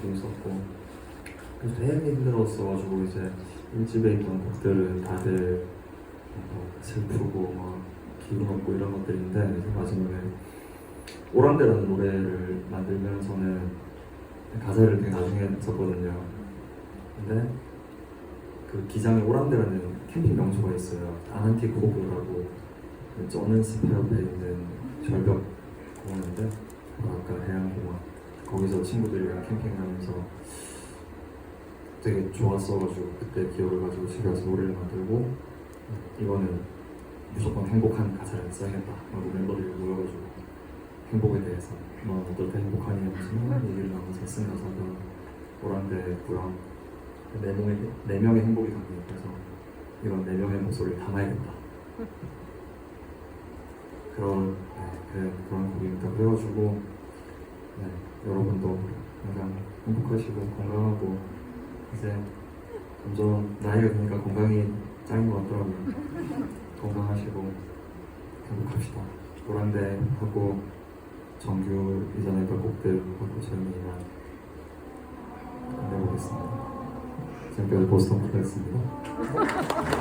마시고 있었고 그래서 되게 힘들었어가지고 이제 일집에 있던 곡들을 다들 뭐 슬프고 막 기분 없고 이런 것들인데 이제 마지막에 오란데라는 노래를 만들면서는 가사를 되게 나중에 썼거든요. 근데 그 기장에 오란데라는 캠핑 명소가 있어요. 아난티코브라고 그 쩌는 숲 옆에 있는 절벽 거기서 친구들이랑 캠핑하면서 되게 좋았어가지고 그때 기억을 가지고 집에 와서 노래를 만들고 이거는 무조건 행복한 가사를 써야겠다. 하고 멤버들이 모여가지고 행복에 대해서 넌 어떨 때 행복하니 하면서 얘기를 나눠서 쓴 가사가 오란데고요 네 명의, 네 명의 행복이 담겨 있어서 이건 네 명의 목소리를 담아야겠다. 그런 네, 그래, 그런 곡입니다 그래가지고 네, 여러분도 항상 행복하시고 건강하고 이제 점점 나이가 드니까 건강이 짱인 것 같더라고요. 건강하시고 행복합시다. 노란데 하고 정규 이전에 던 곡들 하고 저희만 안내보겠습니다. 지금까지 보스턴 플레이스입니다